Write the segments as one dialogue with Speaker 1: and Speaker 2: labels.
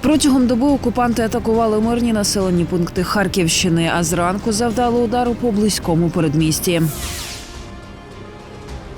Speaker 1: Протягом доби окупанти атакували мирні населені пункти Харківщини, а зранку завдали удару по близькому передмісті.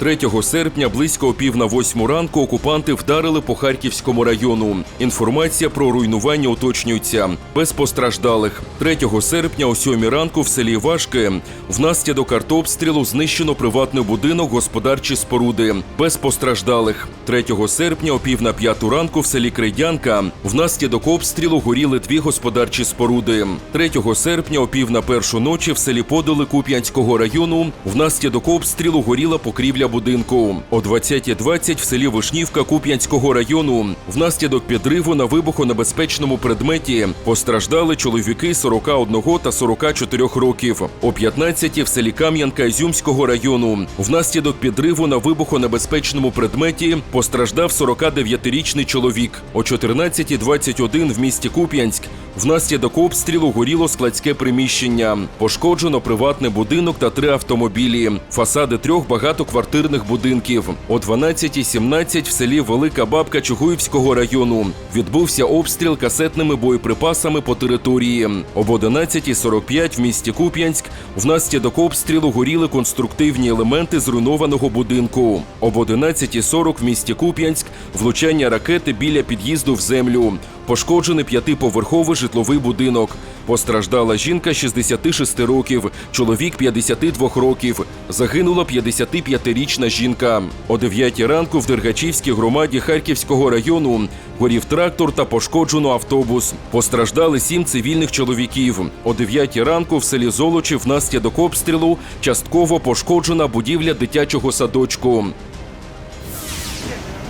Speaker 2: 3 серпня близько пів на восьму ранку окупанти вдарили по Харківському району. Інформація про руйнування уточнюється. Без постраждалих. 3 серпня о сьомій ранку в селі Важке внаслідок артобстрілу знищено приватний будинок, господарчі споруди. Без постраждалих. 3 серпня о пів на п'яту ранку в селі Крейдянка внаслідок обстрілу горіли дві господарчі споруди. 3 серпня о пів на першу ночі в селі Подоли Куп'янського району внаслідок обстрілу горіла покрівля будинку. О 20.20 в селі Вишнівка Куп'янського району внаслідок підриву на вибухонебезпечному предметі постраждали чоловіки 41 та 44 років. О 15 в селі Кам'янка Ізюмського району внаслідок підриву на вибухонебезпечному предметі постраждав 49-річний чоловік. О 14.21 в місті Куп'янськ внаслідок обстрілу горіло складське приміщення. Пошкоджено приватний будинок та три автомобілі, фасади трьох багатоквартирних будинків. О 12.17 в селі Велика Бабка Чугуївського району відбувся обстріл касетними боєприпасами по території. Об 11.45 в місті Куп'янськ внаслідок обстрілу горіли конструктивні елементи зруйнованого будинку. Об 11.40 в місті Куп'янськ влучання ракети біля під'їзду в землю. Пошкоджений п'ятиповерховий житловий будинок. Постраждала жінка 66 років, чоловік 52 років. Загинула 55-річна жінка. О 9 ранку в Дергачівській громаді Харківського району горів трактор та пошкоджено автобус. Постраждали сім цивільних чоловіків. О 9 ранку в селі Золочі внаслідок обстрілу частково пошкоджена будівля дитячого садочку.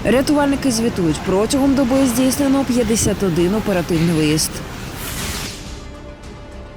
Speaker 1: Рятувальники звітують, протягом доби здійснено 51 оперативний виїзд.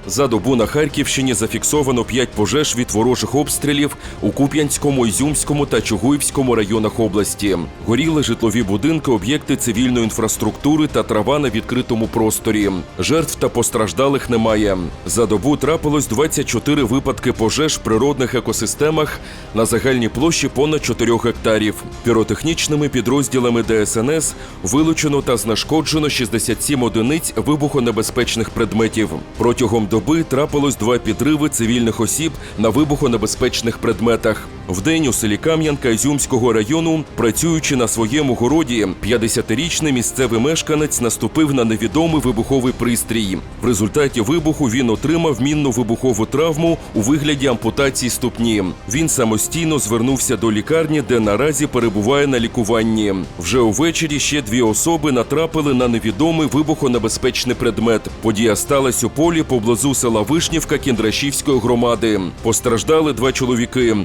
Speaker 2: За добу на Харківщині зафіксовано 5 пожеж від ворожих обстрілів у Куп'янському, Ізюмському та Чугуївському районах області. Горіли житлові будинки, об'єкти цивільної інфраструктури та трава на відкритому просторі. Жертв та постраждалих немає. За добу трапилось 24 випадки пожеж в природних екосистемах на загальній площі понад 4 гектарів. Піротехнічними підрозділами ДСНС вилучено та знешкоджено 67 одиниць вибухонебезпечних предметів. Протягом доби трапилось два підриви цивільних осіб на вибухонебезпечних предметах. Вдень у селі Кам'янка Ізюмського району, працюючи на своєму городі, 50-річний місцевий мешканець наступив на невідомий вибуховий пристрій. В результаті вибуху він отримав мінну вибухову травму у вигляді ампутації ступні. Він самостійно звернувся до лікарні, де наразі перебуває на лікуванні. Вже увечері ще дві особи натрапили на невідомий вибухонебезпечний предмет. Подія сталася у полі поблизу села Вишнівка Кіндрашівської громади. Постраждали два чоловіки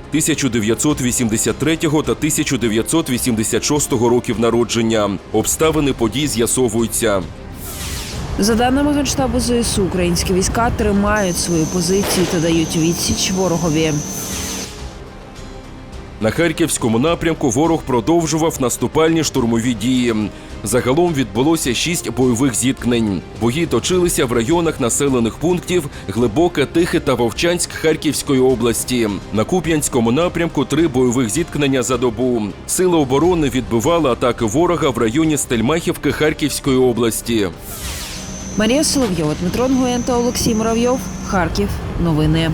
Speaker 2: 1983 та 1986 років народження. Обставини подій з'ясовуються.
Speaker 1: За даними Генштабу ЗСУ, українські війська тримають свої позиції та дають відсіч ворогові.
Speaker 2: На харківському напрямку ворог продовжував наступальні штурмові дії. Загалом відбулося шість бойових зіткнень. Бої точилися в районах населених пунктів Глибоке, Тихе та Вовчанськ Харківської області. На Куп'янському напрямку три бойових зіткнення за добу. Сили оборони відбивали атаки ворога в районі Стельмахівки Харківської області.
Speaker 1: Марія Соловйова, Дмитро Нгоєн та Олексій Муравйов. Харків. Новини.